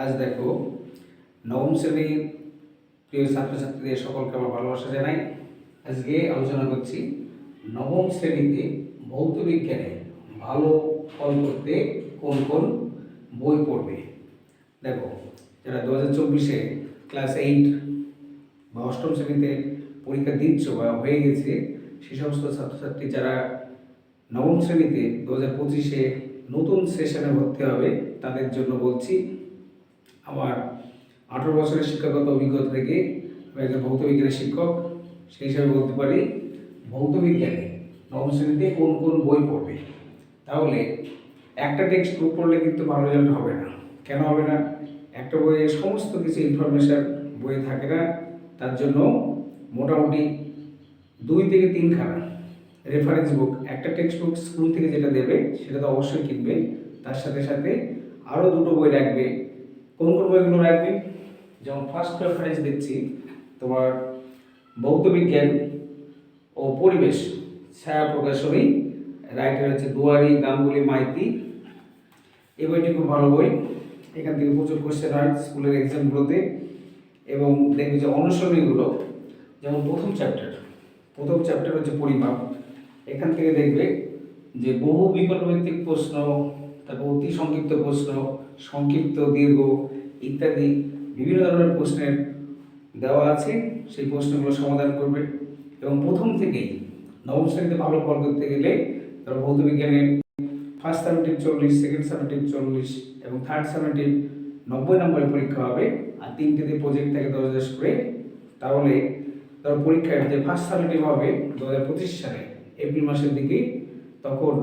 আজ দেখো নবম শ্রেণির প্রিয় ছাত্রছাত্রীদের সকলকে আমার ভালোবাসা জানাই। আজকে আলোচনা করছি নবম শ্রেণীতে ভৌত বিজ্ঞানে ভালো ফল করতে কোন কোন বই পড়বে? দেখো, যারা দু হাজার চব্বিশে ক্লাস এইট বা অষ্টম শ্রেণীতে পরীক্ষা দিচ্ছ বা হয়ে গেছে, সে সমস্ত ছাত্রছাত্রী যারা নবম শ্রেণীতে দু হাজার পঁচিশে নতুন সেশনে ভর্তি হবে, তাদের জন্য বলছি আমার আঠেরো বছরের শিক্ষাগত অভিজ্ঞতা থেকে আমি একজন ভৌত বিজ্ঞানের শিক্ষক, সেই হিসাবে বলতে পারি ভৌত বিজ্ঞানে নবম শ্রেণীতে কোন কোন বই পড়বে? তাহলে একটা টেক্সট বুক পড়লে কিন্তু ভালো রেজাল্ট হবে না। কেন হবে না? একটা বইয়ে সমস্ত কিছু ইনফরমেশান বইয়ে থাকে না। তার জন্য মোটামুটি দুই থেকে তিন তিনখানা রেফারেন্স বুক একটা টেক্সট বুক স্কুল থেকে যেটা দেবে, সেটা তো অবশ্যই কিনবে। তার সাথে সাথে আরও দুটো বই রাখবে। কোন কোন বইগুলো রাখবে? যেমন ফার্স্ট রেফারেন্স দিচ্ছি তোমার ভৌত বিজ্ঞান ও পরিবেশ, ছায়া প্রকাশনী রাইটার হচ্ছে দুয়ারি গাঙ্গুলি মাইতি। এই বইটি খুব ভালো বই। এখান থেকে প্রচুর কোশ্চেন হয় স্কুলের এক্সামগুলোতে এবং দেখবে যে অনুসরণীগুলো যেমন প্রথম চ্যাপ্টার প্রথম চ্যাপ্টার হচ্ছে পরিমাপ। এখান থেকে দেখবে যে বহু বিকল্পভিত্তিক প্রশ্ন তারপর অতি সংক্ষিপ্ত প্রশ্ন, সংক্ষিপ্ত দীর্ঘ ইত্যাদি বিভিন্ন ধরনের প্রশ্নের দেওয়া আছে। সেই প্রশ্নগুলো সমাধান করবে। এবং প্রথম থেকেই নবম শ্রেণীতে ভালো ফল করতে গেলে ধরো ভৌত বিজ্ঞানের ফার্স্ট সামেটিভ চল্লিশ সেকেন্ড সামেটিভ চল্লিশ এবং থার্ড সামেটিভ নব্বই নম্বরের পরীক্ষা হবে। আর তিনটেতে প্রজেক্ট থাকে দশ দশ করে। তাহলে ধরো পরীক্ষায় যে ফার্স্ট সামেটিভ হবে দু হাজার পঁচিশ সালে, এপ্রিল মাসের দিকে, তখন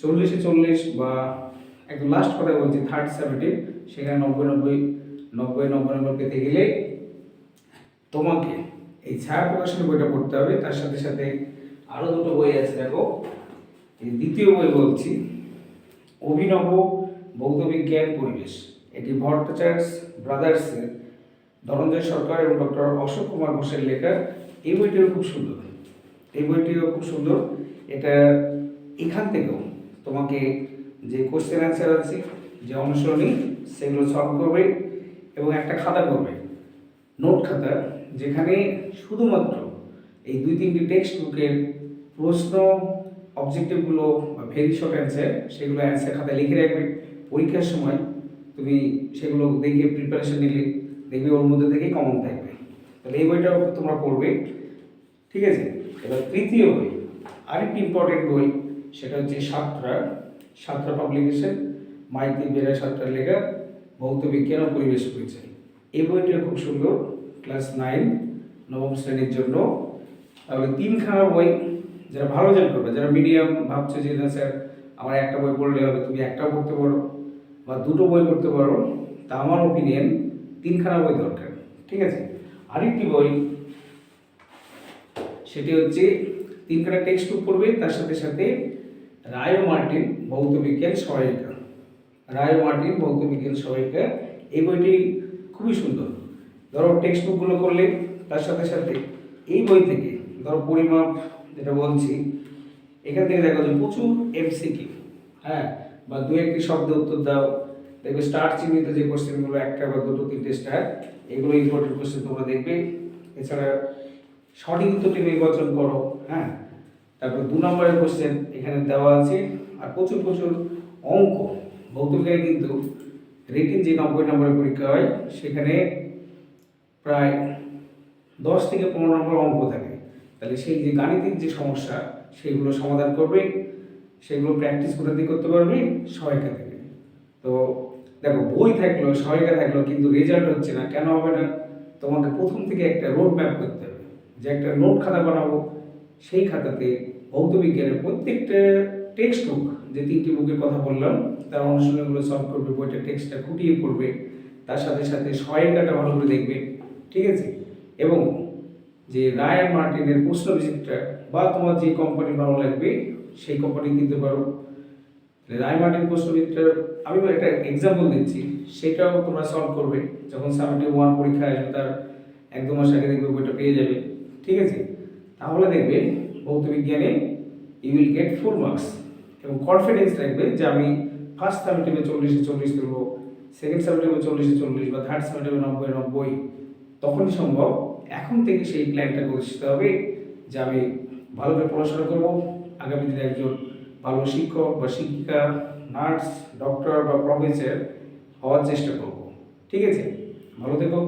চল্লিশে চল্লিশ বা একদম লাস্ট কথা বলছি থার্ড সামেটিভ সেখানে নব্বই নব্বই নব্বই নব্বই নম্বর পেতে গেলে তোমাকে এই ছায়া প্রকাশনের বইটা পড়তে হবে। তার সাথে সাথে আরও দুটো বই আছে, দেখো। এই দ্বিতীয় বই বলছি, অভিনব ভৌত বিজ্ঞান পরিবেশ। এটি ভট্টাচার্য ব্রাদার্সের, ধনঞ্জয় সরকার এবং ডক্টর অশোক কুমার ঘোষের লেখা। এই বইটিও খুব সুন্দর। এই বইটিও খুব সুন্দর। এটা এখান থেকেও তোমাকে কোশ্চেন অ্যান্সার আছে, যে অনুসরণী সেগুলো সলভ করবে এবং একটা খাতা করবে। নোট খাতা, যেখানে শুধুমাত্র এই দুই তিনটি টেক্সট বুকের প্রশ্ন অবজেক্টিভগুলো বা ভেরি শর্ট অ্যান্সার সেগুলো অ্যান্সার খাতায় লিখে রাখবে। পরীক্ষার সময় তুমি সেগুলো দেখে প্রিপারেশন নিলে, দেখবে ওর মধ্যে থেকেই কমন থাকবে। তাহলে এই বইটাও তোমরা পড়বে। ঠিক আছে? এবার তৃতীয় বই, আরেকটি ইম্পর্টেন্ট বই, সেটা হচ্ছে সাতরা। সাতরা পাবলিকেশন মাইতি বেরা সাতটার লেখা ভৌত বিজ্ঞান ও পরিবেশ পরিচয় এই বইটা খুব সুন্দর ক্লাস নাইন নবম শ্রেণির জন্য। তাহলে তিনখানা বই যারা ভালো রেজাল্ট করবে যারা মিডিয়াম ভাবছ যে, না স্যার, আমার একটা বই পড়লে হবে, তুমি একটাও পড়তে পারো বা দুটো বই পড়তে পারো। তা আমার ওপিনিয়ন তিনখানা বই দরকার, ঠিক আছে? আরেকটি বই, সেটি হচ্ছে, তিনখানা টেক্সট বুক পড়বে, তার সাথে সাথে রায় মার্টিন ভৌত বিজ্ঞান সহায়িকা রায় মার্টিন ভৌত বিজ্ঞান সহায়িকা এই বইটি খুবই সুন্দর। ধরো টেক্সট বুকগুলো করলে তার সাথে সাথে এই বই থেকে ধরো পরিমাপ যেটা বলছি, এখান থেকে দেখা যে প্রচুর এমসিকিউ হ্যাঁ? বা দু একটি শব্দে উত্তর দাও। দেখবে স্টার চিহ্নিত যে কোশ্চেনগুলো একটা বা দুটো, তিনটে স্টার এগুলো ইম্পর্টেন্ট কোশ্চেন তোমরা দেখবে। এছাড়া সঠিক উত্তরটি নির্বাচন করো হ্যাঁ? তারপর দু নম্বরের কোশ্চেন এখানে দেওয়া আছে। আর প্রচুর প্রচুর অঙ্ক। ভৌতবিজ্ঞানে কিন্তু রেটিং যে নব্বই নম্বরের পরীক্ষা হয়, সেখানে প্রায় দশ থেকে পনেরো নম্বর অঙ্ক থাকে। তাহলে সেই যে গাণিতিক যে সমস্যা, সেগুলো সমাধান করবে, সেগুলো প্র্যাকটিস কোথা দিয়ে করতে পারবে সহায়িকা থেকে তো দেখো, বই থাকল, সহায়িকা থাকল, কিন্তু রেজাল্ট হচ্ছে না, কেন হবে না? তোমাকে প্রথম থেকে একটা রোড ম্যাপ করতে হবে। যে একটা নোট খাতা বানাবো, সেই খাতাতে ভৌত বিজ্ঞানের প্রত্যেকটা টেক্সট বুক যে তিনটি বুকের কথা বললাম, তার অনুশীলনগুলো সলভ করবে, বইটা টেক্সটটা খুঁটিয়ে পড়বে, তার সাথে সাথে সহায়িকাটা ভালো করে দেখবে, ঠিক আছে? এবং যে রায় মার্টিনের প্রশ্ন ভিজিটটা বা তোমার যে কোম্পানি ভালো লাগবে, সেই কোম্পানি কিনতে পারো। রায় মার্টিন প্রশ্ন ভিজিটটা আমি একটা এক্সাম্পল দিচ্ছি, সেটাও তোমরা সলভ করবে। যখন সামেটিভ ওয়ান পরীক্ষা আসবে, তার এক দু মাস আগে দেখবে বইটা পেয়ে যাবে, ঠিক আছে? তাহলে দেখবে, ভৌত বিজ্ঞানে you will get full marks এবং কনফিডেন্স রাখবে যে আমি ফার্স্ট সামেটিভে চল্লিশে, চল্লিশ তুলবো সেকেন্ড সেমিস্টারে চল্লিশে, চল্লিশ বা থার্ড সেমিস্টারে নব্বই নব্বই, তখনই সম্ভব। এখন থেকে সেই প্ল্যানটা প্রতিষ্ঠিত হবে যে আমি ভালোভাবে পড়াশোনা করব। আগামী দিনে একজন ভালো শিক্ষক বা শিক্ষিকা, নার্স ডক্টর বা প্রফেসর হওয়ার চেষ্টা করব। ঠিক আছে? ভালো থেকো।